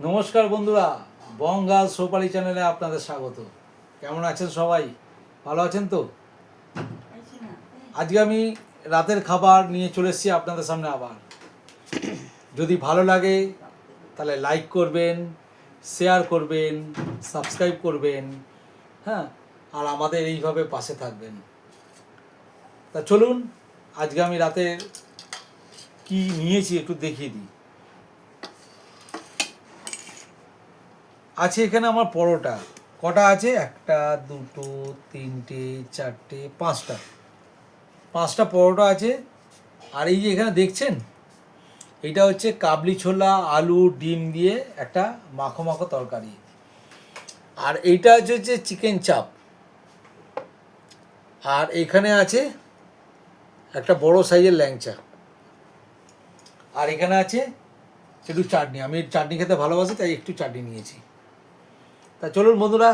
নমস্কার বন্ধুরা বঙ্গাল সোপালি চ্যানেলে আপনাদের স্বাগত। কেমন আছেন সবাই? ভালো আছেন তো? আজকে আমি রাতের খাবার নিয়ে চলে এসেছি আপনাদের সামনে আবার। যদি ভালো লাগে, তাহলে লাইক করবেন শেয়ার করবেন সাবস্ক্রাইব করবেন হ্যাঁ? আর আমাদের এইভাবে পাশে থাকবেন। তা চলুন, আজকে আমি রাতের কি নিয়েছি একটু দেখিয়ে দিই। আছে এখানে আমার পরোটা। কটা আছে? একটা, দুটো, তিনটে, চারটে, পাঁচটা। পাঁচটা পরোটা আছে। আর এই যে এখানে দেখছেন, এটা হচ্ছে কাবলি ছোলা, আলু, ডিম দিয়ে একটা মাখো মাখো তরকারি। আর এইটা হচ্ছে হচ্ছে চিকেন চাপ। আর এখানে আছে একটা বড় সাইজের ল্যাংচা। আর এখানে আছে একটু চাটনি। আমি চাটনি খেতে ভালোবাসি, তাই একটু চাটনি নিয়েছি। তা চলুন বন্ধুরা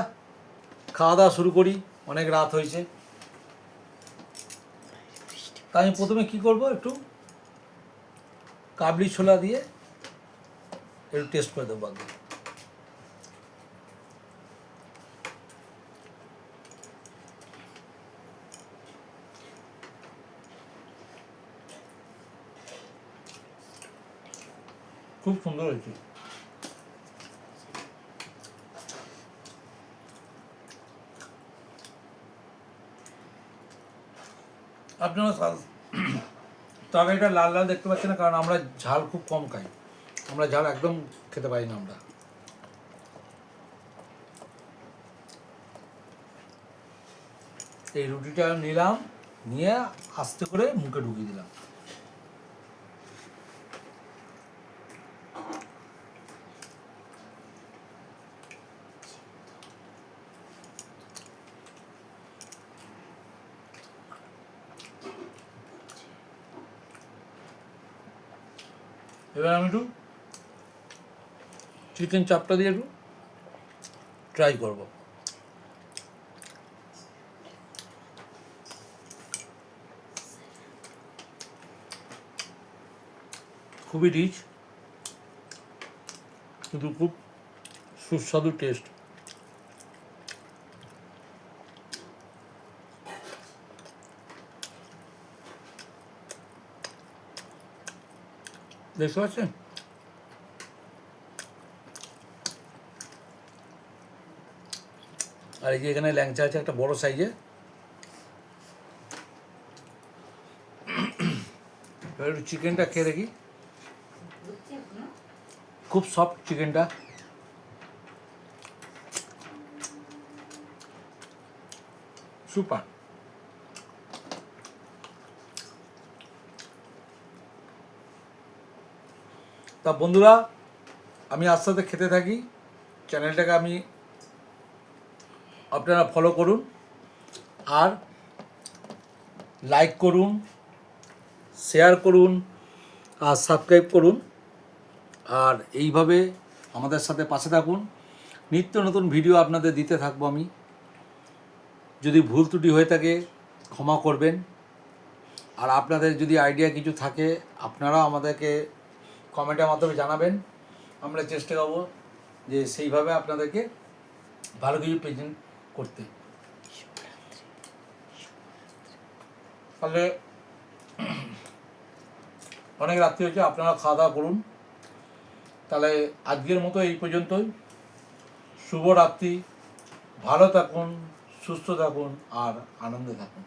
খাওয়া দাওয়া শুরু করি, অনেক রাত হয়েছে। তা আমি প্রথমে কি করব একটু? কাবলি ছোলা দিয়ে একটু টেস্ট করে দেবো আগে। খুব সুন্দর হয়েছে। আপনারা তরকারিটা লাল লাল দেখতে পাচ্ছেন না, কারণ আমরা ঝাল খুব কম খাই। আমরা ঝাল একদম খেতে পারি না আমরা। এই রুটিটা নিলাম, নিয়ে আস্তে করে মুখে ঢুকিয়ে দিলাম। এবার আমি একটু চিকেন চাপটা দিয়ে একটু ট্রাই করব। খুবই রিচ কিন্তু খুব সুস্বাদু টেস্ট দেখতে পাচ্ছেন আর এই যে এখানে ল্যাংচা আছে, একটা বড় সাইজে একটু চিকেনটা খেয়ে দেখি। খুব সফট চিকেনটা। সুপার। তা বন্ধুরা, আমি আস্তে আস্তে খেতে থাকি। চ্যানেলটাকে আমি আপনারা ফলো করুন আর লাইক করুন শেয়ার করুন আর সাবস্ক্রাইব করুন। আর এইভাবে আমাদের সাথে পাশে থাকুন। নিত্য নতুন ভিডিও আপনাদের দিতে থাকব আমি। যদি ভুল ত্রুটি হয়ে থাকে, ক্ষমা করবেন। আর আপনাদের যদি আইডিয়া কিছু থাকে, আপনারাও আমাদেরকে কমেন্টের মাধ্যমে জানাবেন। আমরা চেষ্টা করব যে সেইভাবে আপনাদেরকে ভালো কিছু প্রেজেন্ট করতে। তাহলে অনেক রাত্রি হয়েছে, আপনারা খাওয়া দাওয়া করুন। তাহলে আজকের মতো এই পর্যন্তই। শুভ রাত্রি, ভালো থাকুন, সুস্থ থাকুন, আর আনন্দে থাকুন।